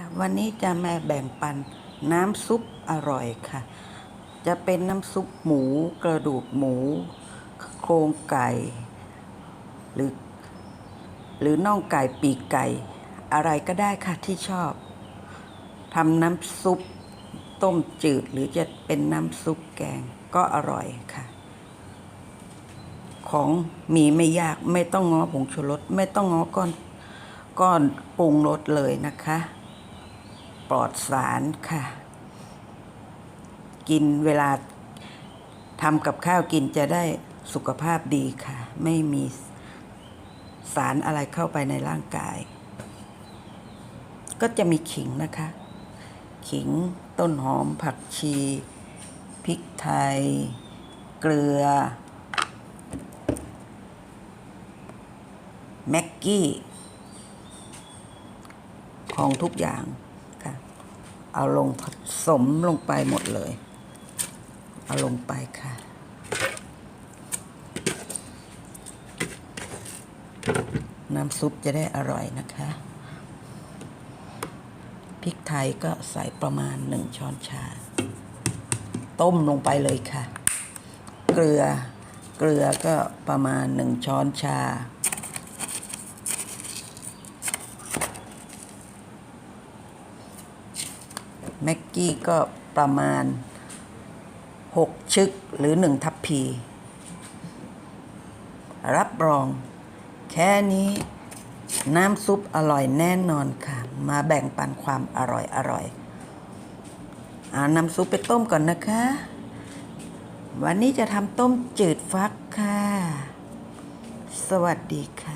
ค่ะวันนี้จะมาแบ่งปันน้ำซุปอร่อยค่ะ จะเป็นน้ำซุปหมูกระดูกหมู โครงไก่ หรือ หรือน่องไก่ปีกไก่ อะไรก็ได้ค่ะที่ชอบทำน้ำซุปต้มจืดหรือจะเป็นน้ำซุปแกงก็อร่อยค่ะ ของมีไม่ยากไม่ต้องง้อผงชูรสไม่ต้องง้อก้อนก้อนปรุงรสเลยนะคะ ปลอดสารค่ะ กินเวลาทำกับข้าวกินจะได้สุขภาพดีค่ะ ไม่มีสารอะไรเข้าไปในร่างกาย ก็จะมีขิงนะคะ ขิงต้นหอมผักชีพริกไทย เกลือ แม็กกี้ ของทุกอย่าง เอาลงผสมลงไปหมดเลย เอาลงไปค่ะ น้ำซุปจะได้อร่อยนะคะ พริกไทยก็ใส่ประมาณหนึ่งช้อนชา ต้มลงไปเลยค่ะ เกลือ เกลือก็ประมาณหนึ่งช้อนชา แม็กกี้ก็ประมาณ 6 ชึกหรือ 1 ทัพพี รับรอง แค่นี้น้ำซุปอร่อยแน่นอนค่ะ มาแบ่งปันความอร่อยอร่อยเอาน้ำซุปไปต้มก่อนนะคะ วันนี้จะทำต้มจืดฟักค่ะ สวัสดีค่ะ